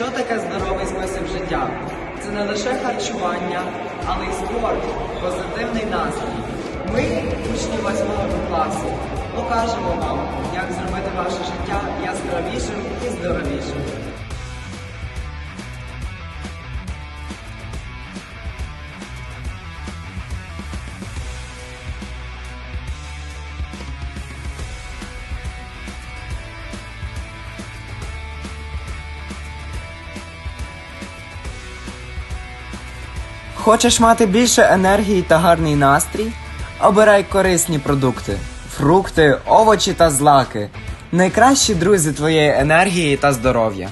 Що таке здоровий спосіб життя? Це не лише харчування, але й спорт, позитивний настрій. Ми, учні восьмого класу, покажемо вам, як зробити ваше життя яскравішим і здоровішим. Хочеш мати більше енергії та гарний настрій? Обирай корисні продукти: фрукти, овочі та злаки. Найкращі друзі твоєї енергії та здоров'я.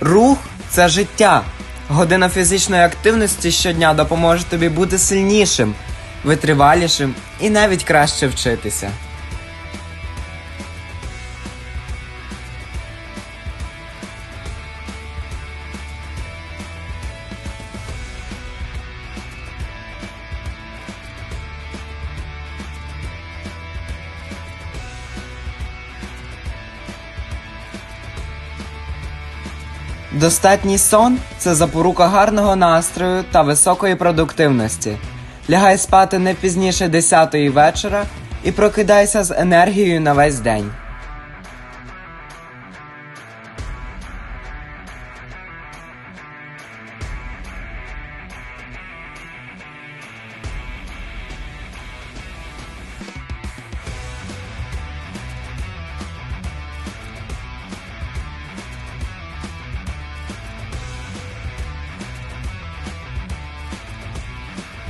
Рух це життя. Година фізичної активності щодня допоможе тобі бути сильнішим, витривалішим і навіть краще вчитися. Достатній сон це запорука гарного настрою та високої продуктивності. Лягай спати не пізніше 10 вечора і прокидайся з енергією на весь день.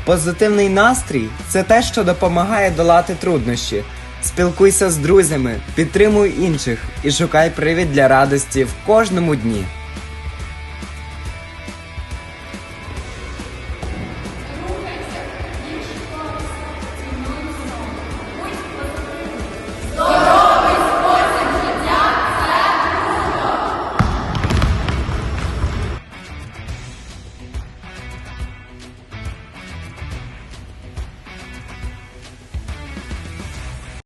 Позитивний настрій це те, що допомагає долати труднощі. Спілкуйся з друзями, підтримуй інших і шукай привід для радості в кожному дні.